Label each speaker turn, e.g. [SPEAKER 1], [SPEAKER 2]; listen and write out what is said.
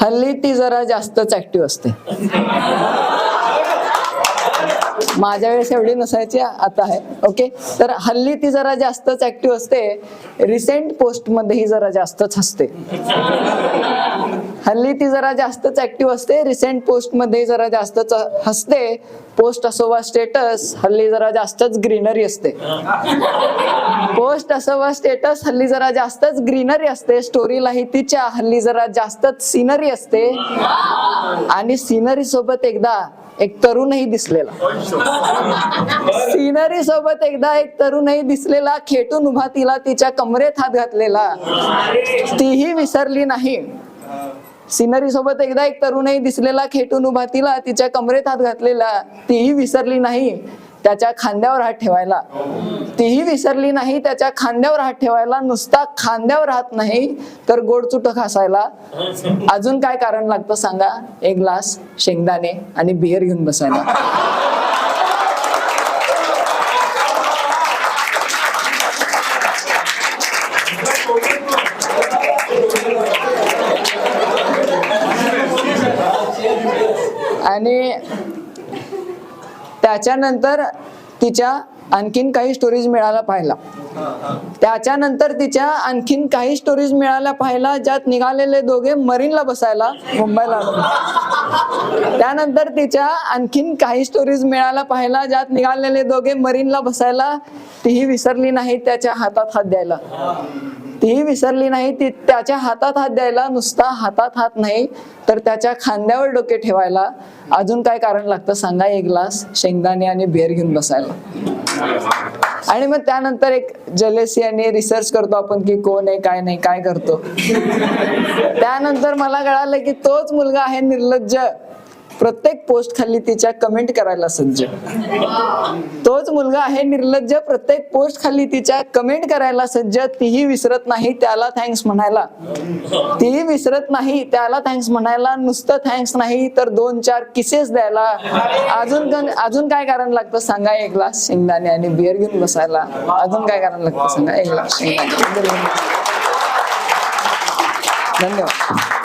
[SPEAKER 1] हल्ली ती जरा जास्तच ऍक्टिव्ह असते. माझ्या वेळेस एवढी नसायची आता आहे. ओके तर हल्ली ती जरा जास्तच ऍक्टिव्ह असते. रिसेंट पोस्टमध्येही जरा जास्तच हसते. हल्ली ती जरा जास्तच ऍक्टिव्ह असते. रिसेंट पोस्टमध्ये जरा जास्तच हसते. पोस्ट असो वा स्टेटस हल्ली जरा जास्तच ग्रीनरी असते. पोस्ट असं स्टेटस हल्ली जरा जास्तच ग्रीनरी असते. स्टोरीलाही तिच्या हल्ली जरा जास्तच सिनरी असते. आणि सिनरी सोबत एकदा एक तरुणही दिसलेला. सिनरी सोबत एकदा एक तरुणही दिसलेला. खेटून उभा तिला तिच्या कमरेत हात घातलेला. तीही विसरली नाही. सिनरी सोबत एकदा एक तरुणही दिसलेला. खेटून उभा तिला तिच्या कमरेत हात घातलेला. तीही विसरली नाही. त्याच्या खांद्यावर हात ठेवायला. तीही विसरली नाही त्याच्या खांद्यावर हात ठेवायला नुसता खांद्यावर हात नाही तर गोडचुट खासायला. अजून काय कारण लागतं सांगा? एक ग्लास शेंगदाणे आणि बियर घेऊन बसायला. आणि त्याच्यानंतर तिच्या आणखीन काही स्टोरीज मिळायला पाहिला त्याच्यानंतर तिच्या आणखीन काही स्टोरीज मिळाल्या पाहिला ज्यात निघालेले दोघे मरीनला बसायला मुंबईला त्यानंतर तिच्या आणखीन काही स्टोरीज मिळायला पाहिला ज्यात निघालेले दोघे मरीनला बसायला तीही विसरली नाही त्याच्या हातात हात द्यायला. तीही विसरली नाही ती त्याच्या हातात हात द्यायला नुसता हातात हात नाही तर त्याच्या खांद्यावर डोके ठेवायला अजून काय कारण लागतं सांगा एक ग्लास शेंगदाणे आणि बेर घेऊन बसायला. आणि मग त्यानंतर एक जलेसी आणि रिसर्च करतो आपण की कोण आहे काय नाही काय करतो. त्यानंतर मला कळालं की तोच मुलगा आहे निर्लज्ज. प्रत्येक पोस्ट खाली तिच्या कमेंट करायला सज्ज. तोच मुलगा आहे निर्लज्ज. प्रत्येक पोस्ट खाली तिच्या कमेंट करायला सज्ज. तीही विसरत नाही त्याला थँक्स म्हणायला. तीही विसरत नाही त्याला थँक्स म्हणायला. नुसतं थँक्स नाही तर दोन चार किसेस द्यायला. अजून अजून काय कारण लागतं सांगा एक ग्लास शेंगदाणे आणि बिअर घेऊन बसायला. अजून काय कारण लागतं सांगा? एक ग्लास शेंगदाणे. धन्यवाद.